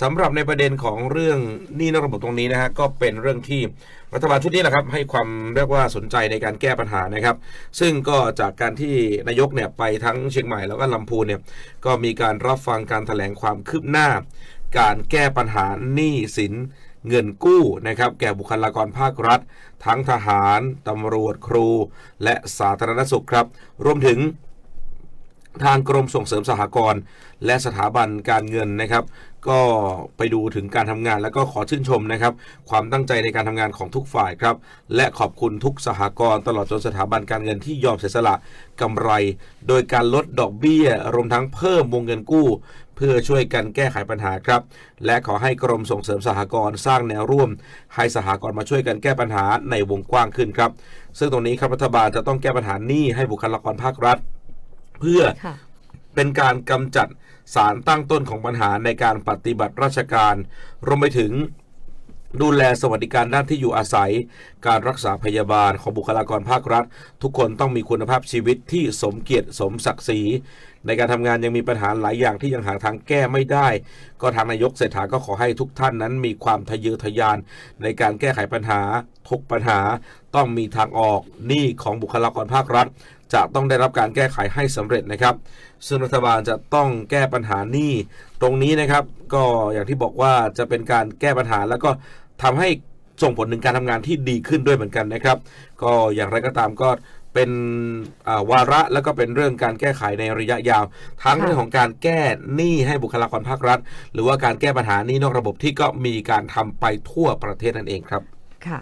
สำหรับในประเด็นของเรื่องหนี้นอกระบบตรงนี้นะฮะก็เป็นเรื่องที่รัฐบาลชุดนี้แหละครับให้ความเรียกว่าสนใจในการแก้ปัญหานะครับ ซึ่งก็จากการที่นายกเนี่ยไปทั้งเชียงใหม่แล้วก็ลำพูนเนี่ยก็มีการรับฟังการแถลงความคืบหน้า การแก้ปัญหาหนี้สินเงินกู้นะครับแก่บุคลากรภาครัฐ ทั้งทหาร ตำรวจครู และสาธารณสุขครับ รวมถึงทางกรมส่งเสริมสหกรณ์และสถาบันการเงินนะครับ ก็ไปดูถึงการทำงานแล้วก็ขอชื่นชมนะครับ ความตั้งใจในการทำงานของทุกฝ่ายครับ และขอบคุณทุกสหกรณ์ตลอดจนสถาบันการเงินที่ยอมเสียสละกำไร โดยการลดดอกเบี้ย รวมทั้งเพิ่มวงเงินกู้ เพื่อช่วยกันแก้ไขปัญหาครับ และขอให้กรมส่งเสริมสหกรณ์สร้างแนวร่วม ให้สหกรณ์มาช่วยกันแก้ปัญหาในวงกว้างขึ้นครับ ซึ่งตรงนี้ครับรัฐบาลจะต้องแก้ปัญหาหนี้ให้บุคลากรภาครัฐ เพื่อค่ะเป็นการกำจัด สารตั้งต้นของปัญหาในการปฏิบัติราชการ รวมไปถึง ดูแลสวัสดิการด้านที่อยู่อาศัย การรักษาพยาบาลของบุคลากรภาครัฐ ทุกคนต้องมีคุณภาพชีวิตที่สมเกียรติสมศักดิ์ศรีในการทำงานยังมีปัญหาหลายอย่างที่ยังหาทางแก้ไม่ได้ ก็ทางนายกเศรษฐาก็ขอให้ทุกท่านนั้นมีความทะเยอทะยาน ในการแก้ไขปัญหา ทุกปัญหาต้องมีทางออกหนี้ของบุคลากรภาครัฐ จะต้องได้รับการแก้ไขให้สำเร็จนะครับ ซึ่งรัฐบาลจะต้องแก้ปัญหาหนี้ตรงนี้นะครับ ก็อย่างที่บอกว่าจะเป็นการแก้ปัญหาแล้วก็ ทำให้ส่งผลถึงการทำงานที่ดีขึ้นด้วยเหมือนกันนะครับ ก็อย่างไรก็ตามก็เป็นาวาระแล้วก็เป็นเรื่องการแก้ไขในระยะยาว ทั้งเรื่องของการแก้หนี้ให้บุคลากรภาครัฐ หรือว่าการแก้ปัญหานี้นอกระบบที่ก็มีการทำไปทั่วประเทศนั่นเองครับ